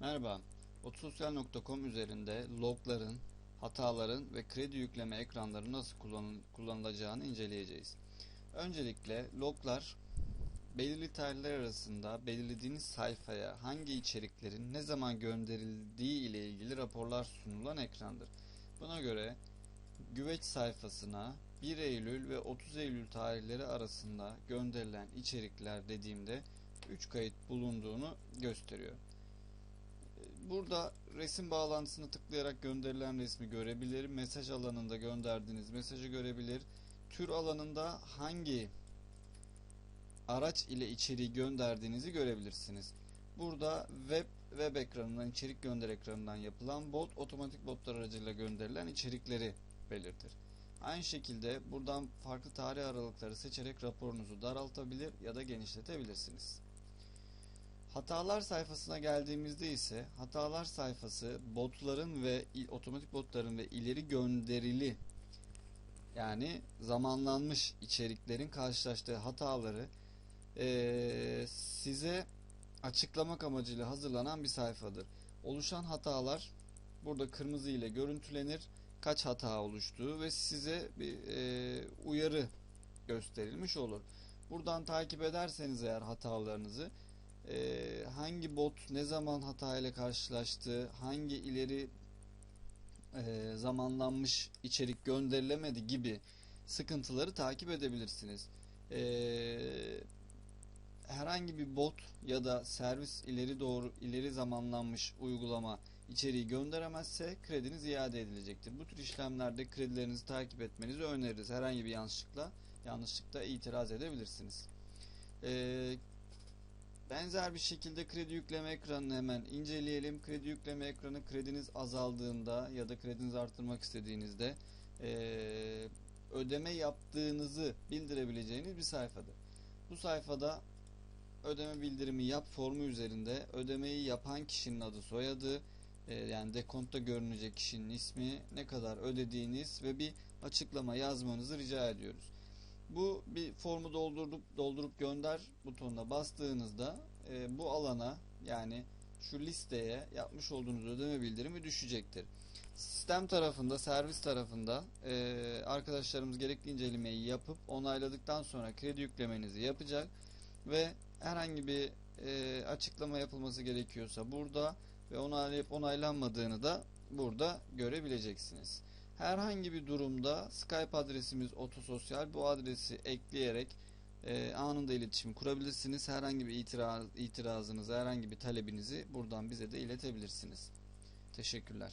Merhaba, otososyal.com üzerinde logların, hataların ve kredi yükleme ekranları nasıl kullanıl- kullanılacağını inceleyeceğiz. Öncelikle loglar belirli tarihler arasında belirlediğiniz sayfaya hangi içeriklerin ne zaman gönderildiği ile ilgili raporlar sunulan ekrandır. Buna göre güveç sayfasına 1 Eylül ve 30 Eylül tarihleri arasında gönderilen içerikler dediğimde 3 kayıt bulunduğunu gösteriyor. Burada resim bağlantısını tıklayarak gönderilen resmi görebilir. Mesaj alanında gönderdiğiniz mesajı görebilir. Tür alanında hangi araç ile içeriği gönderdiğinizi görebilirsiniz. Burada web web ekranından içerik gönder ekranından yapılan bot otomatik botlar aracılığıyla gönderilen içerikleri belirtir. Aynı şekilde buradan farklı tarih aralıkları seçerek raporunuzu daraltabilir ya da genişletebilirsiniz. Hatalar sayfasına geldiğimizde ise hatalar sayfası botların ve otomatik botların ve ileri gönderili yani zamanlanmış içeriklerin karşılaştığı hataları eee, size açıklamak amacıyla hazırlanan bir sayfadır. Oluşan hatalar burada kırmızı ile görüntülenir. Kaç hata oluştuğu ve size bir eee, uyarı gösterilmiş olur. Buradan takip ederseniz eğer hatalarınızı e, hangi bot ne zaman hata ile karşılaştı, hangi ileri e, zamanlanmış içerik gönderilemedi gibi sıkıntıları takip edebilirsiniz. E, herhangi bir bot ya da servis ileri doğru ileri zamanlanmış uygulama içeriği gönderemezse krediniz iade edilecektir. Bu tür işlemlerde kredilerinizi takip etmenizi öneririz. Herhangi bir yanlışlıkla yanlışlıkla itiraz edebilirsiniz. Ee, Benzer bir şekilde kredi yükleme ekranını hemen inceleyelim. Kredi yükleme ekranı krediniz azaldığında ya da kredinizi arttırmak istediğinizde eee, ödeme yaptığınızı bildirebileceğiniz bir sayfadır. Bu sayfada ödeme bildirimi yap formu üzerinde ödemeyi yapan kişinin adı soyadı yani dekontta görünecek kişinin ismi ne kadar ödediğiniz ve bir açıklama yazmanızı rica ediyoruz. Bu bir formu doldurup doldurup gönder butonuna bastığınızda e, bu alana yani şu listeye yapmış olduğunuz ödeme bildirimi düşecektir. Sistem tarafında, servis tarafında e, arkadaşlarımız gerekli incelemeyi yapıp onayladıktan sonra kredi yüklemenizi yapacak ve herhangi bir e, açıklama yapılması gerekiyorsa burada ve onaylayıp onaylanmadığını da burada görebileceksiniz. Herhangi bir durumda Skype adresimiz otososyal bu adresi ekleyerek e, anında iletişim kurabilirsiniz. Herhangi bir itiraz, itirazınızı, herhangi bir talebinizi buradan bize de iletebilirsiniz. Teşekkürler.